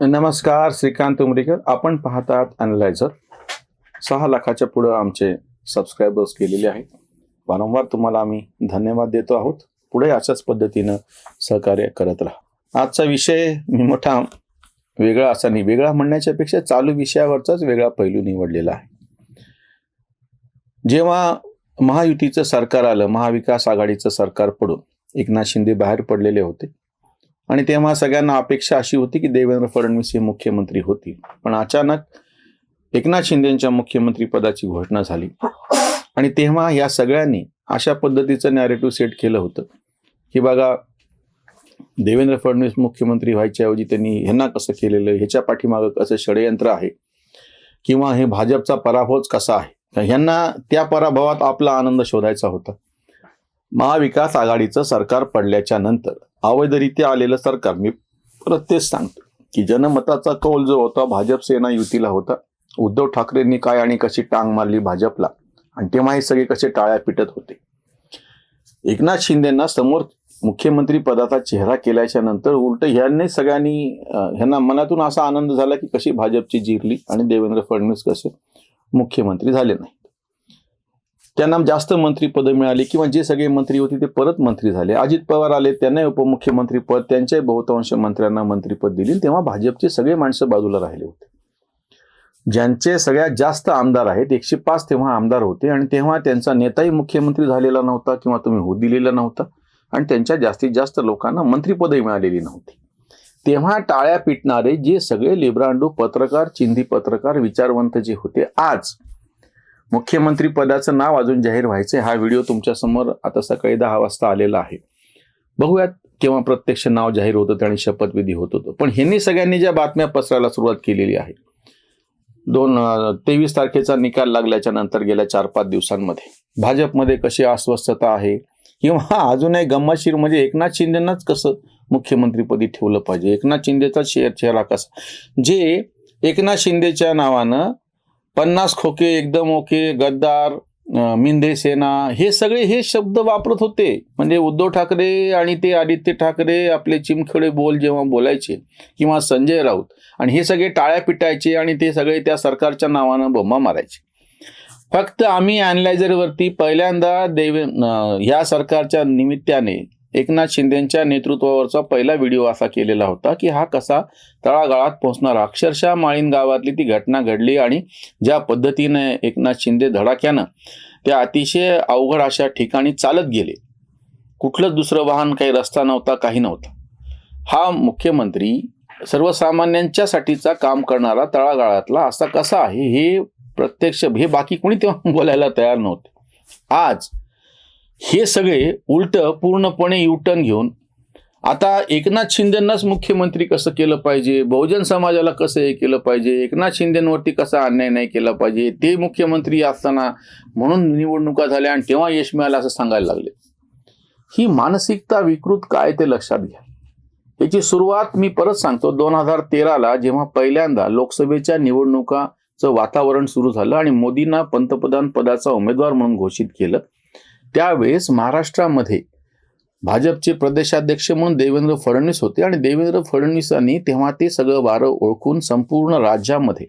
नमस्कार श्रीकांत उमरीकर. आपण पाहतात अनलायझर सहा लाखाच्या पुढं आमचे सबस्क्रायबर्स केलेले आहेत. वारंवार तुम्हाला आम्ही धन्यवाद देतो आहोत. पुढे अशाच पद्धतीनं सहकार्य करत राहा. आजचा विषय मी मोठा वेगळा असा नाही वेगळा म्हणण्याच्या पेक्षा चालू विषयावरचाच वेगळा पैलू निवडलेला आहे. जेव्हा महायुतीचं सरकार आलं महाविकास आघाडीचं सरकार पडून एकनाथ शिंदे बाहेर पडलेले होते आणि तेव्हा सगळ्यांना अपेक्षा अशी होती की देवेंद्र फडणवीस हे मुख्यमंत्री होतील. पण अचानक एकनाथ शिंदेच्या मुख्यमंत्री पदाची घोषणा झाली. आणि तेव्हा या सगळ्यांनी अशा पद्धतीचं नॅरेटिव्ह सेट केलं होतं. की बघा देवेंद्र फडणवीस मुख्यमंत्री व्हायच्या ऐवजी त्यांनी ह्यांना कसं केलेलं ह्याच्या पाठीमागं कसं षडयंत्र आहे? किंवा हे भाजपचा पराभवच कसा आहे? तर ह्यांना त्या पराभवात आपला आनंद शोधायचा होता. महाविकास आघाडीचं सरकार पडल्याच्या नंतर अवैधरित्या आलेलं सरकार मी परत तेच सांगतो की जनमताचा कौल जो होता भाजप सेना युतीला होता. उद्धव ठाकरेंनी काय आणि कशी टांग मारली भाजपला? आणि तेव्हा हे सगळे कसे टाळ्या पिटत होते? एकनाथ शिंदेना समोर मुख्यमंत्री पदाचा चेहरा केल्याच्यानंतर उलट ह्यांनी सगळ्यांनी ह्यांना मनातून असा आनंद झाला की कशी भाजपची जिरली आणि देवेंद्र फडणवीस कसे मुख्यमंत्री झाले नाही त्यांना जास्त मंत्रीपदं मिळाली किंवा जे सगळे मंत्री होते ते परत मंत्री झाले. अजित पवार आले त्यांनाही उपमुख्यमंत्री पद त्यांच्याही बहुतांश मंत्र्यांना मंत्रीपद दिली तेव्हा भाजपचे सगळे माणसं बाजूला राहिले होते. ज्यांचे सगळ्यात जास्त आमदार आहेत एकशे पाच तेव्हा आमदार होते आणि तेव्हा त्यांचा नेताही मुख्यमंत्री झालेला नव्हता किंवा तुम्ही होऊ दिलेला नव्हता आणि त्यांच्या जास्तीत जास्त लोकांना मंत्रीपदही मिळालेली नव्हती. तेव्हा टाळ्या पिटणारे जे सगळे लिब्रांडू पत्रकार चिंधी पत्रकार विचारवंत जे होते आज मुख्यमंत्री पदाचं नाव अजून जाहीर व्हायचे हा व्हिडिओ तुमच्यासमोर आता सकाळी दहा वाजता आलेला आहे. बघूयात केव्हा प्रत्यक्ष नाव जाहीर होत होतं आणि शपथविधी होत होतं. पण ह्यांनी सगळ्यांनी ज्या बातम्या पसरायला सुरुवात केलेली आहे दोन तेवीस तारखेचा निकाल लागल्याच्या नंतर गेल्या चार पाच दिवसांमध्ये. भाजपमध्ये कशी अस्वस्थता आहे? किंवा अजूनही गंमतशीर म्हणजे एकनाथ शिंदेनाच कसं मुख्यमंत्रीपदी ठेवलं पाहिजे? एकनाथ शिंदेचा शेअर चेहरा कसा? जे एकनाथ शिंदेच्या नावानं पन्नास खोके एकदम ओके गद्दार मिंदे सेना हे सगळे हे शब्द वापरत होते. म्हणजे उद्धव ठाकरे आणि ते आदित्य ठाकरे आपले चिमखडे बोल जेव्हा बोलायचे किंवा संजय राऊत आणि हे सगळे टाळ्या पिटायचे आणि ते सगळे त्या सरकारच्या नावानं बोंबा मारायचे. फक्त आम्ही अॅनलायझरवरती पहिल्यांदा देवे ह्या सरकारच्या निमित्ताने एकनाथ शिंदेच्या नेतृत्वावरचा पहिला व्हिडिओ असा केलेला होता की हा कसा तळागाळात पोहोचणारा. अक्षरशः माळीन गावातली ती घटना घडली आणि ज्या पद्धतीने एकनाथ शिंदे धडाक्यानं त्या अतिशय अवघड अशा ठिकाणी चालत गेले. कुठलंच दुसरं वाहन काही रस्ता नव्हता काही नव्हता. हा मुख्यमंत्री सर्वसामान्यांच्यासाठीचा काम करणारा तळागाळातला असा कसा आहे हे प्रत्यक्ष हे बाकी कोणी तेव्हा बोलायला तयार नव्हते. आज हे सगळे उलट पूर्णपणे युटर्न घेऊन आता एकनाथ शिंदेंनाच मुख्यमंत्री कसं केलं पाहिजे? बहुजन समाजाला कसं हे केलं पाहिजे? एकनाथ शिंदेंवरती कसा अन्याय नाही केला पाहिजे? ते मुख्यमंत्री असताना म्हणून निवडणुका झाल्या आणि तेव्हा यश मिळालं असं सांगायला लागले. ही मानसिकता विकृत काय ते लक्षात घ्या. याची सुरुवात मी परत सांगतो. दोन हजार तेराला जेव्हा पहिल्यांदा लोकसभेच्या निवडणुकाचं वातावरण सुरू झालं आणि मोदींना पंतप्रधान पदाचा उमेदवार म्हणून घोषित केलं त्यावेळेस महाराष्ट्रामध्ये भाजपचे प्रदेशाध्यक्ष म्हणून देवेंद्र फडणवीस होते आणि देवेंद्र फडणवीसांनी तेव्हा ते सगळं वारं ओळखून संपूर्ण राज्यामध्ये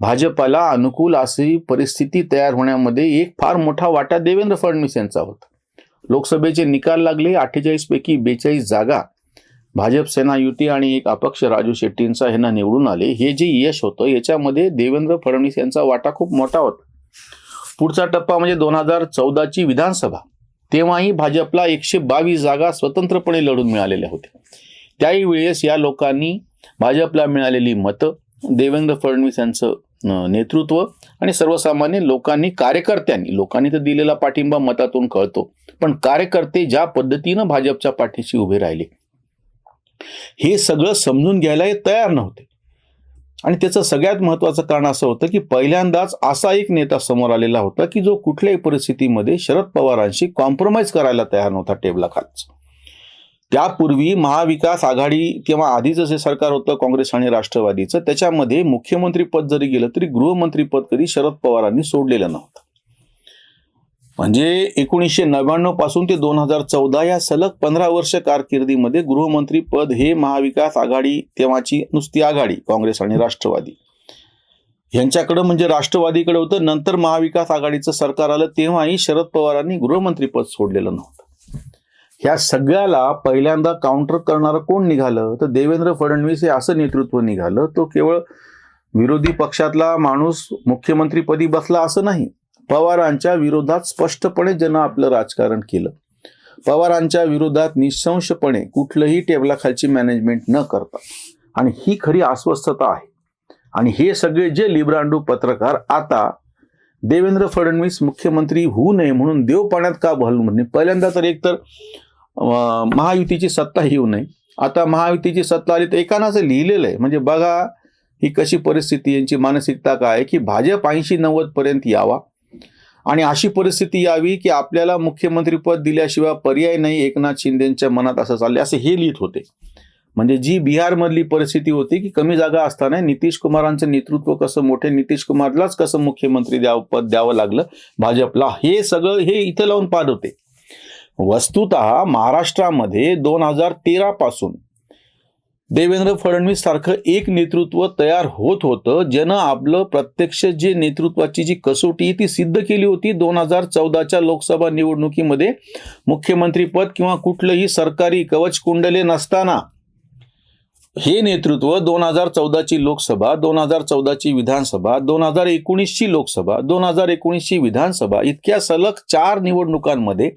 भाजपाला अनुकूल अशी परिस्थिती तयार होण्यामध्ये एक फार मोठा वाटा देवेंद्र फडणवीस यांचा होता. लोकसभेचे निकाल लागले अठ्ठेचाळीसपैकी बेचाळीस जागा भाजप सेना युती आणि एक अपक्ष राजू शेट्टींचा ह्यांना निवडून आले. हे जे यश होतं याच्यामध्ये देवेंद्र फडणवीस यांचा वाटा खूप मोठा होता. पुढचा टप्पा म्हणजे दोन हजार चौदाची विधानसभा. तेव्हाही भाजपला एकशे बावीस जागा स्वतंत्रपणे लढून मिळालेल्या होत्या. त्याही वेळेस या लोकांनी भाजपला मिळालेली मतं देवेंद्र फडणवीस यांचं नेतृत्व आणि सर्वसामान्य लोकांनी कार्यकर्त्यांनी लोकांनी तर दिलेला पाठिंबा मतातून कळतो पण कार्यकर्ते ज्या पद्धतीनं भाजपच्या पाठीशी उभे राहिले हे सगळं समजून घ्यायला हे तयार नव्हते. आणि त्याचं सगळ्यात महत्वाचं कारण असं होतं की पहिल्यांदाच असा एक नेता समोर आलेला होता की जो कुठल्याही परिस्थितीमध्ये शरद पवारांशी कॉम्प्रोमाइज करायला तयार नव्हता टेबलाखालच त्यापूर्वी महाविकास आघाडी किंवा आधीचं जे सरकार होतं काँग्रेस आणि राष्ट्रवादीचं त्याच्यामध्ये मुख्यमंत्री पद जरी गेलं तरी गृहमंत्री पद कधी शरद पवारांनी सोडलेलं नव्हतं. म्हणजे एकोणीसशे नव्याण्णवपासून ते दोन हजार चौदा या सलग पंधरा वर्ष कारकिर्दीमध्ये गृहमंत्री पद हे महाविकास आघाडी तेव्हाची नुसती आघाडी काँग्रेस आणि राष्ट्रवादी. यांच्याकडं म्हणजे राष्ट्रवादीकडे होतं नंतर महाविकास आघाडीचं सरकार आलं तेव्हाही शरद पवारांनी गृहमंत्री पद सोडलेलं नव्हतं. ह्या सगळ्याला पहिल्यांदा काउंटर करणारं कोण निघालं? तर देवेंद्र फडणवीस हे असं नेतृत्व निघालं तो केवळ विरोधी पक्षातला माणूस मुख्यमंत्रीपदी बसला असं नाही. पवारांच्या विरोधात स्पष्टपणे ज्यांना आपलं राजकारण केलं. पवारांच्या विरोधात निशंशपणे कुठलंही टेबलाखालची मॅनेजमेंट न करता. आणि ही खरी अस्वस्थता आहे. आणि हे सगळे जे लिब्रांडू पत्रकार आता देवेंद्र फडणवीस मुख्यमंत्री होऊ नये म्हणून देव पाण्यात का घालून म्हणजे पहिल्यांदा तर एकतर महायुतीची सत्ता येऊ नये. आता महायुतीची सत्ता आली तर एकानं असं लिहिलेलं आहे. म्हणजे बघा ही कशी परिस्थिती यांची मानसिकता काय आहे की भाजप ऐंशी नव्वद पर्यंत यावा. आणि अशी परिस्थिती यावी की आपल्याला मुख्यमंत्रीपद दिल्याशिवाय पर्याय नाही एकनाथ शिंदेच्या मनात असं चालले असं हे लिहित होते. म्हणजे जी बिहारमधली परिस्थिती होती की कमी जागा असताना नितीश कुमारांचं नेतृत्व कसं मोठे नितीश कुमारलाच कसं मुख्यमंत्री द्याव पद द्यावं लागलं भाजपला हे सगळं हे इथं लावून पाहत होते. वस्तुत महाराष्ट्रामध्ये दोन हजार तेरा पासून देवेंद्र फडणवीस सारखं एक नेतृत्व तयार होत होतं ज्यानं आपलं प्रत्यक्ष जे नेतृत्वाची जी कसोटी ती सिद्ध केली होती दोन हजार चौदाच्या लोकसभा निवडणुकीमध्ये. मुख्यमंत्रीपद किंवा कुठलंही सरकारी कवच कुंडले नसताना हे नेतृत्व दोन हजार चौदाची लोकसभा दोन हजार चौदाची विधानसभा दोन हजार एकोणीसची लोकसभा दोन हजार एकोणीसची विधानसभा इतक्या सलग चार निवडणुकांमध्ये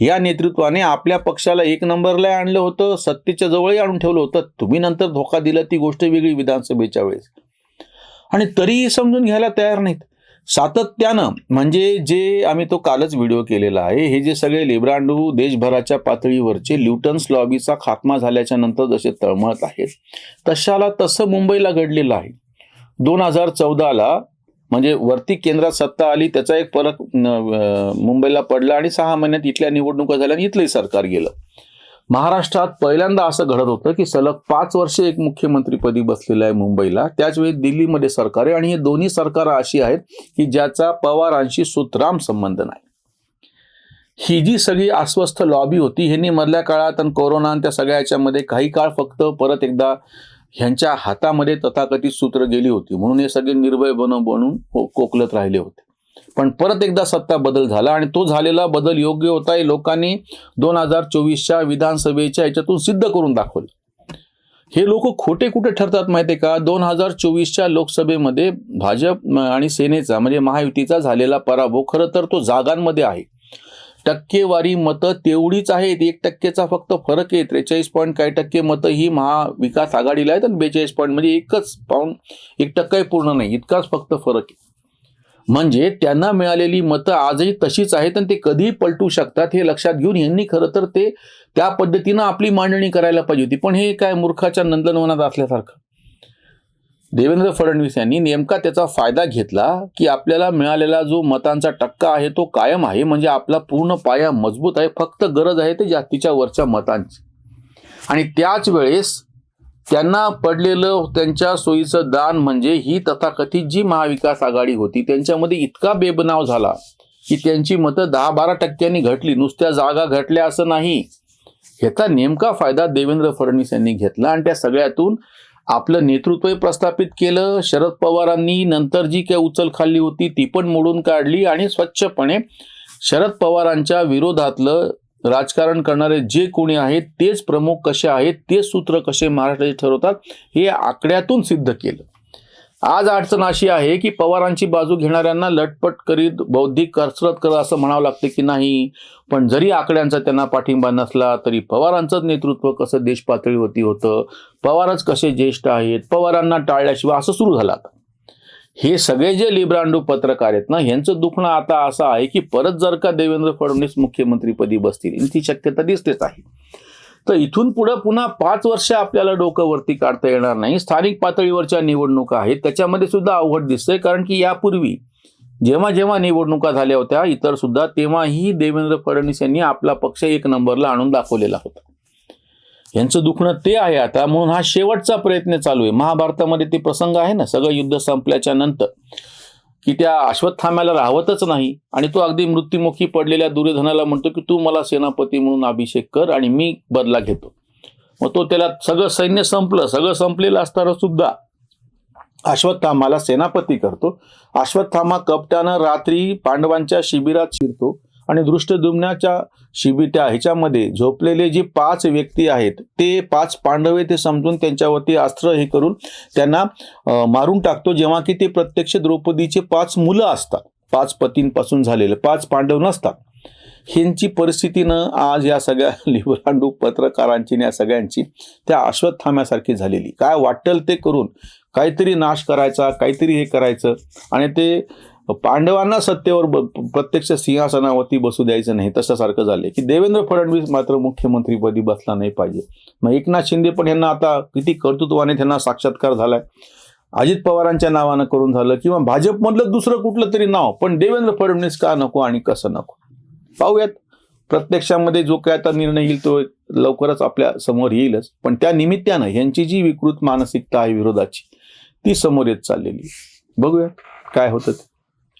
या नेतृत्वाने आपल्या पक्षाला एक नंबरला आणलं होतं सत्तेच्या जवळही आणून ठेवलं होतं. तुम्ही नंतर धोका दिला ती गोष्ट वेगळी विधानसभेच्या वेळेस. आणि तरीही समजून घ्यायला तयार नाहीत. सातत्यानं म्हणजे जे आम्ही तो कालच व्हिडिओ केलेला आहे हे जे सगळे लिब्रांडू देशभराच्या पातळीवरचे ल्युटन्स लॉबीचा खात्मा झाल्याच्यानंतर जसे तळमळत आहेत तशाला तसं मुंबईला घडलेलं आहे. दोन हजार चौदाला म्हणजे वरती केंद्रात सत्ता आली त्याचा एक फरक मुंबईला पडला आणि सहा महिन्यात इथल्या निवडणुका झाल्या आणि इथलंही सरकार गेलं. महाराष्ट्रात पहिल्यांदा असं घडत होतं की सलग पाच वर्ष एक मुख्यमंत्रीपदी बसलेलं आहे मुंबईला. त्याच वेळी दिल्लीमध्ये सरकार आहे आणि हे दोन्ही सरकार अशी आहेत की ज्याचा पवारांशी सुतराम संबंध नाही. ही जी सगळी अस्वस्थ लॉबी होती ह्यांनी मधल्या काळात आणि कोरोना आणि त्या सगळ्या याच्यामध्ये काही काळ फक्त परत एकदा ह्यांच्या हातामध्ये तथाकथित सूत्र गेली होती. म्हणून हे सगळे निर्भय बनव बनून को- कोकलत राहिले होते. पण परत एकदा सत्ता बदल झाला आणि तो झालेला बदल योग्य होता हे लोकांनी दोन हजार चोवीसच्या विधानसभेच्या याच्यातून सिद्ध करून दाखवलं. हे लोक खोटे कुठे ठरतात माहितीये का? दोन हजार चोवीसच्या लोकसभेमध्ये भाजप आणि सेनेचा म्हणजे महायुतीचा झालेला पराभव खरं तर तो जागांमध्ये आहे. टक्केवारी मतं तेवढीच आहेत. एक टक्केचा फक्त फरक आहे. त्रेचाळीस पॉईंट काही टक्के मतं ही महाविकास आघाडीला आहेत आणि बेचाळीस पॉईंट म्हणजे एकच पाऊंड एक टक्काही पूर्ण नाही. इतकाच फक्त फरक आहे. म्हणजे त्यांना मिळालेली मतं आजही तशीच आहेत आणि ते कधीही पलटू शकतात हे लक्षात घेऊन यांनी खरं तर ते त्या पद्धतीनं आपली मांडणी करायला पाहिजे होती. पण हे काय मूर्खाच्या नंदनवनात असल्यासारखं. देवेंद्र फडणवीस यांनी नेमका त्याचा फायदा घेतला की आपल्याला मिळालेला जो मतांचा टक्का आहे तो कायम आहे म्हणजे आपला पूर्ण पाया मजबूत आहे फक्त गरज आहे ते जास्तीच्या वरच्या मतांची. आणि त्याच वेळेस त्यांना पडलेलं त्यांच्या सोयीचं दान म्हणजे ही तथाकथित जी महाविकास आघाडी होती त्यांच्यामध्ये इतका बेबनाव झाला की त्यांची मतं दहा बारा टक्क्यांनी घटली. नुसत्या जागा घटल्या असं नाही. ह्याचा नेमका फायदा देवेंद्र फडणवीस यांनी घेतला आणि त्या सगळ्यातून आपलं नेतृत्वही प्रस्थापित केलं. शरद पवारांनी नंतर जी काही उचल खाल्ली होती ती पण मोडून काढली आणि स्वच्छपणे शरद पवारांच्या विरोधातलं राजकारण करणारे जे कोणी आहेत तेच प्रमुख कसे आहेत तेच सूत्र कसे महाराष्ट्राचे ठरवतात हे आकड्यातून सिद्ध केलं. आज अडचण अशी आहे की पवारांची बाजू घेणाऱ्यांना लटपट करीत बौद्धिक कसरत कर असं म्हणावं लागते की नाही. पण जरी आकड्यांचा त्यांना पाठिंबा नसला तरी पवारांचंच नेतृत्व कसं देश पातळीवरती होतं? पवारच कसे ज्येष्ठ आहेत? पवारांना टाळल्याशिवाय असं सुरू झालं आता. हे सगळे जे लिब्रांडू पत्रकार आहेत ना यांचं दुखणं आता असं आहे की परत जर का देवेंद्र फडणवीस मुख्यमंत्रीपदी बसतील ती शक्यता दिसतेच आहे. तर इथून पुढं पुन्हा पाच वर्ष आपल्याला डोकं वरती काढता येणार नाही. स्थानिक पातळीवरच्या निवडणुका आहेत त्याच्यामध्ये सुद्धा अवघड दिसतंय कारण की यापूर्वी जेव्हा जेव्हा निवडणुका झाल्या होत्या इतर सुद्धा तेव्हाही देवेंद्र फडणवीस यांनी आपला पक्ष एक नंबरला आणून दाखवलेला होता. यांचं दुखणं ते आहे आता म्हणून हा शेवटचा प्रयत्न चालू आहे. महाभारतामध्ये ते प्रसंग आहे ना सगळं युद्ध संपल्याच्या नंतर की त्या अश्वत्थाम्याला राहवतच नाही आणि तो अगदी मृत्युमुखी पडलेल्या दुर्योधनाला म्हणतो की तू मला सेनापती म्हणून अभिषेक कर आणि मी बदला घेतो. मग तो त्याला सगळं सैन्य संपलं सगळं संपलेलं असताना सुद्धा अश्वत्थामाला सेनापती करतो. अश्वत्थामा कपट्यानं रात्री पांडवांच्या शिबिरात शिरतो. आणि दृष्टदुम्नाच्या शिबिट्या त्या ह्याच्यामध्ये झोपलेले जे पाच व्यक्ती आहेत ते पाच पांडवे ते समजून त्यांच्यावरती अस्त्र हे करून त्यांना मारून टाकतो. जेव्हा की ते प्रत्यक्ष द्रौपदीचे पाच मुलं असतात. पाच पतींपासून झालेले पाच पांडव नसतात. ह्यांची परिस्थितीनं आज या सगळ्या लिबरांडू पत्रकारांची आणि या सगळ्यांची त्या अश्वत्थाम्यासारखी झालेली. काय वाटेल ते करून काहीतरी नाश करायचा काहीतरी हे करायचं आणि ते पांडवांना सत्तेवर प्रत्यक्ष सिंहासनावरती बसू द्यायचं नाही. तशासारखं झालंय की देवेंद्र फडणवीस मात्र मुख्यमंत्रीपदी बसला नाही पाहिजे. मग एकनाथ शिंदे पण यांना आता किती कर्तृत्वाने त्यांना साक्षात्कार झालाय. अजित पवारांच्या नावानं करून झालं किंवा भाजपमधलं दुसरं कुठलं तरी नाव पण देवेंद्र फडणवीस का नको आणि कसं नको? पाहूयात. प्रत्यक्षामध्ये जो काय आता निर्णय येईल तो लवकरच आपल्यासमोर येईलच पण त्या निमित्तानं यांची जी विकृत मानसिकता आहे विरोधाची ती समोर येत चाललेली बघूया काय होतं ते.